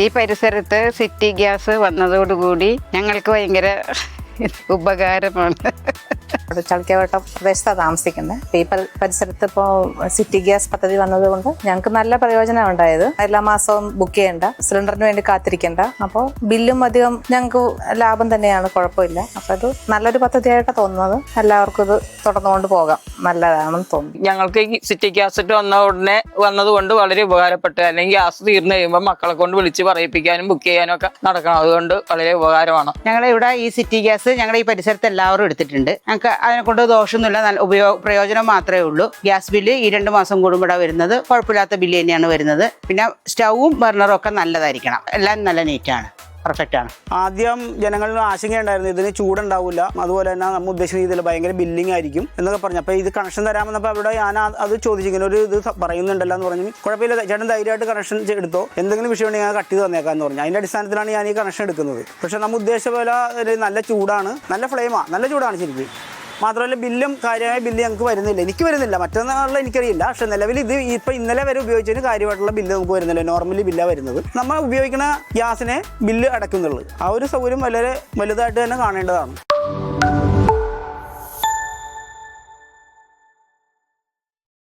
ഈ പരിസരത്ത് city gas വന്നതോടുകൂടി ഞങ്ങൾക്ക് ഭയങ്കര ഉപകാരമാണ്. ഇവിടെ ചളിക്കവട്ട പ്രദേശത്താണ് താമസിക്കുന്നത്. അപ്പോൾ ഈ പരി- പരിസരത്ത് ഇപ്പോൾ സിറ്റി ഗ്യാസ് പദ്ധതി വന്നതുകൊണ്ട് ഞങ്ങൾക്ക് നല്ല പ്രയോജനം ഉണ്ടായത്. എല്ലാ മാസവും ബുക്ക് ചെയ്യേണ്ട സിലിണ്ടറിന് വേണ്ടി കാത്തിരിക്കേണ്ട. അപ്പോൾ ബില്ലും അധികം ഞങ്ങൾക്ക് ലാഭം തന്നെയാണ് കുഴപ്പമില്ല. അപ്പോൾ അത് നല്ലൊരു പദ്ധതിയായിട്ടാണ് തോന്നുന്നത്. എല്ലാവർക്കും ഇത് തുടർന്നുകൊണ്ട് പോകാം. നല്ലതാണെന്ന് തോന്നി ഞങ്ങൾക്ക് ഈ സിറ്റി ഗ്യാസ് വന്ന ഉടനെ വന്നതുകൊണ്ട് വളരെ ഉപകാരപ്പെട്ടു. അല്ലെങ്കിൽ ഗ്യാസ് തീർന്നു കഴിയുമ്പോൾ മക്കളെ കൊണ്ട് വിളിച്ച് പറയിപ്പിക്കാനും ബുക്ക് ചെയ്യാനും ഒക്കെ നടക്കണം. അതുകൊണ്ട് വളരെ ഉപകാരമാണ്. ഞങ്ങളിവിടെ ഈ സിറ്റി ഗ്യാസ് ഞങ്ങളുടെ ഈ പരിസരത്ത് എല്ലാവരും എടുത്തിട്ടുണ്ട്. ഞങ്ങൾക്ക് അതിനെ കൊണ്ട് ദോഷമൊന്നുമില്ല. നല്ല ഉപയോഗ പ്രയോജനം മാത്രമേ ഉള്ളൂ. ഗ്യാസ് ബില്ല് ഈ രണ്ട് മാസം കൂടുമ്പോഴാണ് വരുന്നത്. കുഴപ്പമില്ലാത്ത ബില്ല് തന്നെയാണ് വരുന്നത്. പിന്നെ സ്റ്റൗവും ബർണറും ഒക്കെ നല്ലതായിരിക്കണം. എല്ലാം നല്ല നീറ്റാണ്. പെർഫെക്റ്റ് ആണ്. ആദ്യം ജനങ്ങളിൽ ആശങ്കയുണ്ടായിരുന്നു ഇതിന് ചൂടുണ്ടാവില്ല അതുപോലെ തന്നെ നമ്മൾ ഉദ്ദേശിക്കുന്ന രീതിയിൽ ഭയങ്കര ബില്ലിംഗ് ആയിരിക്കും എന്നൊക്കെ പറഞ്ഞു. അപ്പോൾ ഇത് കണക്ഷൻ തരാമെന്നപ്പോൾ അവിടെ ഞാൻ അത് ചോദിച്ചിങ്ങനെ ഒരു ഇത് പറയുന്നുണ്ടല്ലോ എന്ന് പറഞ്ഞു. കുഴപ്പമില്ല. ചേട്ടൻ ധൈര്യമായിട്ട് കണക്ഷൻ എടുത്തോ. എന്തെങ്കിലും വിഷയം ഉണ്ടെങ്കിൽ ഞാൻ കട്ട് ചെയ്ത് തന്നേക്കാന്ന് പറഞ്ഞു. അതിന്റെ അടിസ്ഥാനത്തിലാണ് ഞാൻ ഈ കണക്ഷൻ എടുക്കുന്നത്. പക്ഷേ നമ്മൾ ഉദ്ദേശിച്ച പോലെ നല്ല ചൂടാണ്. നല്ല ഫ്ലെയിമാണ് നല്ല ചൂടാണ് ശരിക്കും. മാത്രമല്ല ബില്ലും കാര്യമായ ബില്ല് ഞങ്ങൾക്ക് വരുന്നില്ല. എനിക്ക് വരുന്നില്ല. മറ്റൊന്നുള്ള എനിക്കറിയില്ല. പക്ഷെ നിലവിൽ ഇത് ഇപ്പം ഇന്നലെ വരെ ഉപയോഗിച്ചതിന് കാര്യമായിട്ടുള്ള ബില്ല് നമുക്ക് വരുന്നില്ല. നോർമലി ബില്ലാണ് വരുന്നത്. നമ്മൾ ഉപയോഗിക്കുന്ന ഗ്യാസിനെ ബില്ല് അടയ്ക്കുന്നുള്ളൂ ആ ഒരു സൗകര്യം വളരെ വലുതായിട്ട് തന്നെ കാണേണ്ടതാണ്.